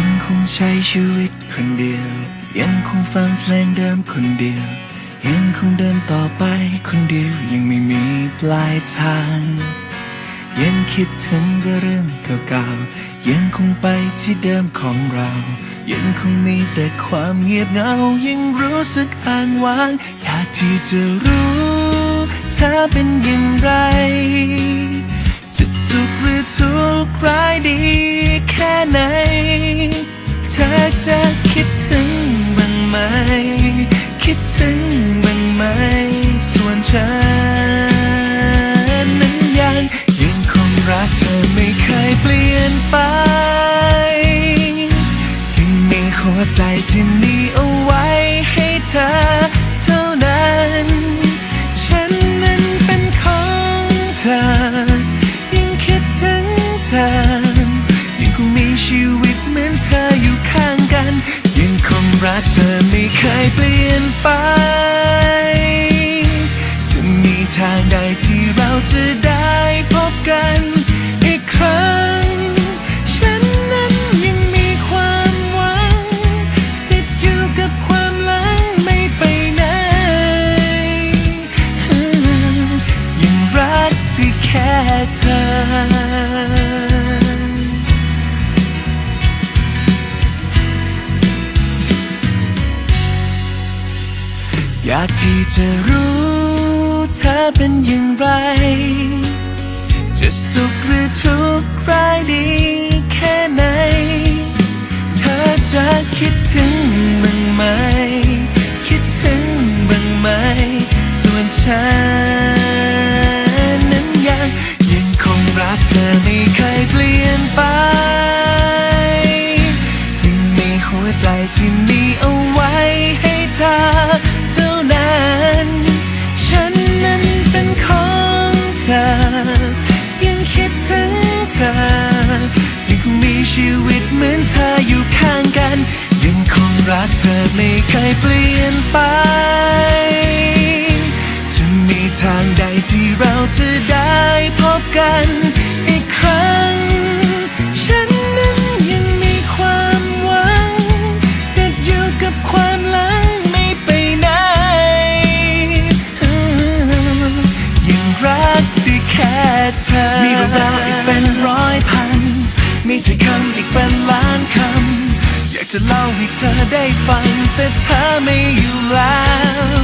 ังคงใช้ชีวิตคนเดียว ยังคงฟังเพลงเดิมคนเดียว ยังคงเดินต่อไปคนเดียว ยังไม่มีปลายทาง ยังคิดถึงแต่เรื่องเก่าๆ ยังคงไปที่เดิมของเรา ยังคงมีแต่ความเงียบเหงา ยังรู้สึกอ้างว้าง อยากที่จะรู้เธอเป็นอย่างไร สุขหรือทุกข์ร้ายดีแค่ไหน ชีวิตเหมือนเธออยู่ข้างกัน ยังคงรักเธอไม่เคยเปลี่ยนไป จะมีทางใดที่เราจะได้พบกันอีกครั้ง ฉันนั้นยังมีความหวัง ติดอยู่กับความหลังไม่ไปไหน ยังรักได้แค่เธอ อยากที่จะรู้เธอเป็นอย่างไร จะสุขหรือทุกข์ร้ายดีแค่ไหน เธอจะคิดถึงบ้างไหม คิดถึงบ้างไหม ส่วนฉันนั้นยังยังคงรักเธอไม่เคยเปลี่ยนไป ยังมีหัวใจที่มี ชีวิตเหมือนเธออยู่ข้างกัน ยังคงรักเธอไม่เคยเปลี่ยนไป จะมีทางใดที่เราจะได้พบกัน อีกเป็นล้านคำ อยากจะเล่าให้เธอได้ฟัง แต่เธอไม่อยู่แล้ว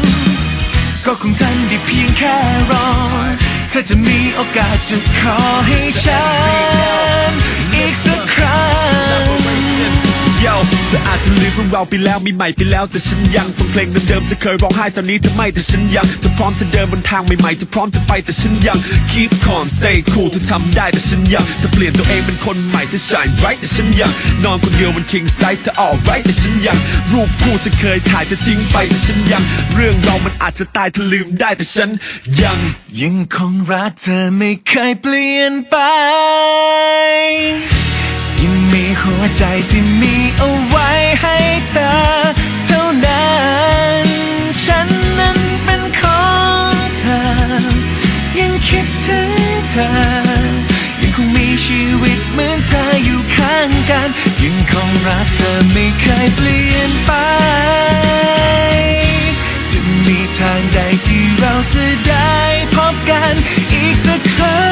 ก็คงทำได้เพียงแค่รอ เธอจะมีโอกาสจะขอให้ฉัน เธออาจจะลืมเรื่องเราวไปแล้วมีใหม่ไปแล้วแต่ฉันยังฟังเพลงเดิมๆเธอเคยร้องไห้ตอนนี้เธอไม่แต่ฉันยังเธอพร้อมจะเดินบนทางใหม่ๆเธอพร้อมจะไปแต่ฉันยัง keep calm stay cool เธอทำได้แต่ฉันยังเธอเปลี่ยนตัวเองเป็นคนใหม่เธอ shine bright แต่ฉันยังนอนคนเดียวบน king size เธอ alright แต่ฉันยัง รูปคู่เธอเคยถ่ายเธอทิ้งไปแต่ฉันยัง เรื่องเรามันอาจจะตายเธอลืมได้แต่ฉันยังยังคงรักเธอไม่เคยเปลี่ยนไป หัวใจที่มีเอาไว้ให้เธอ เท่านั้น ฉันนั้นเป็นของเธอ ยังคิดถึงเธอ ยังคงมีชีวิตเหมือนเธออยู่ข้างกัน ยังคงรักเธอไม่เคยเปลี่ยนไปจะมีทางใดที่เราจะได้พบกันอีกสักครั้ง